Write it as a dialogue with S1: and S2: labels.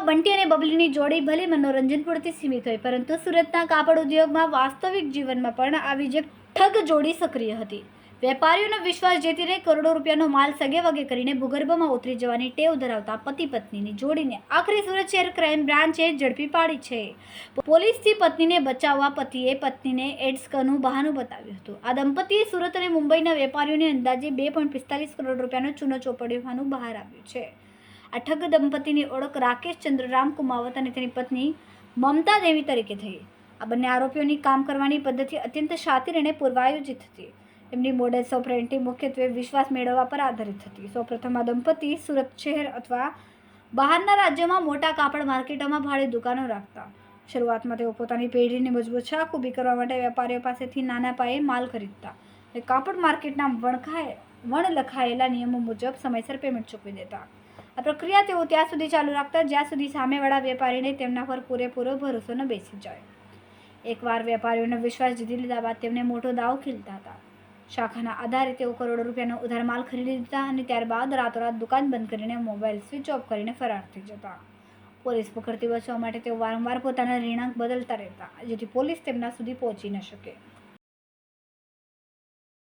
S1: સુરતમાં બંટી અને બબલીની જોડી ભલે મનોરંજન પૂરતી સીમિત હોય, પરંતુ સુરતના કાપડ ઉદ્યોગમાં વાસ્તવિક જીવનમાં પણ આવી જ ઠગ જોડી સક્રિય હતી. વેપારીઓનો વિશ્વાસ જીતીને કરોડો રૂપિયાનો માલ સગે વગે કરીને ભૂગર્ભમાં ઉતરી જવાની ટેવ ધરાવતા પતિ પત્નીની જોડીને આખરે સુરત શહેર ક્રાઇમ બ્રાન્ચે ઝડપી પાડી છે. પોલીસથી પત્નીને બચાવવા પતિએ પત્નીને એડ્સનું બહાનું બતાવ્યું હતું. આ દંપતીએ સુરત અને મુંબઈના વેપારીઓને અંદાજે બે પોઈન્ટ પિસ્તાલીસ કરોડ રૂપિયાનો ચૂનો ચોપડ્યો હોવાનું બહાર આવ્યું છે. આ ઠગ દંપતીની ઓળખ રાકેશ ચંદ્રરામ કુમાવત અને તેની પત્ની મમતા દેવી તરીકે થઈ. આ બંને આરોપીઓની કામ કરવાની પદ્ધતિ અત્યંત શાતિર અને પૂર્વાયોજિત હતી. એમની મોડેલ ઓપરેન્ટી મુખ્યત્વે વિશ્વાસ મેળવવા પર આધારિત હતી. સૌપ્રથમ આ દંપતી સુરત શહેર અથવા બહારના રાજ્યોમાં મોટા કાપડ માર્કેટોમાં ભાડે દુકાનો રાખતા. શરૂઆતમાં તેઓ પોતાની પેઢીની મજબૂત શાખ ઊભી કરવા માટે વેપારીઓ પાસેથી નાના પાયે માલ ખરીદતા અને કાપડ માર્કેટના વણખાય વણ લખાયેલા નિયમો મુજબ સમયસર પેમેન્ટ ચૂકવી દેતા. આ પ્રક્રિયા તેઓ ત્યાં સુધી ચાલુ રાખતા જ્યાં સુધી સામેવાળા વેપારીને તેમના પર પૂરેપૂરો ભરોસો ન બેસી જાય. એકવાર વેપારીઓનો વિશ્વાસ જીતી લીધા બાદ તેમને મોટો દાવ ખીલતા હતા. શાખાના આધારે તેઓ કરોડો રૂપિયાનો ઉધાર માલ ખરીદી લીધા અને ત્યારબાદ રાતોરાત દુકાન બંધ કરીને મોબાઈલ સ્વિચ ઓફ કરીને ફરાર થઈ જતા. પોલીસ પકડતી બચવા માટે તેઓ વારંવાર પોતાના રહેણાંક બદલતા રહેતા, જેથી પોલીસ તેમના સુધી પહોંચી ન શકે.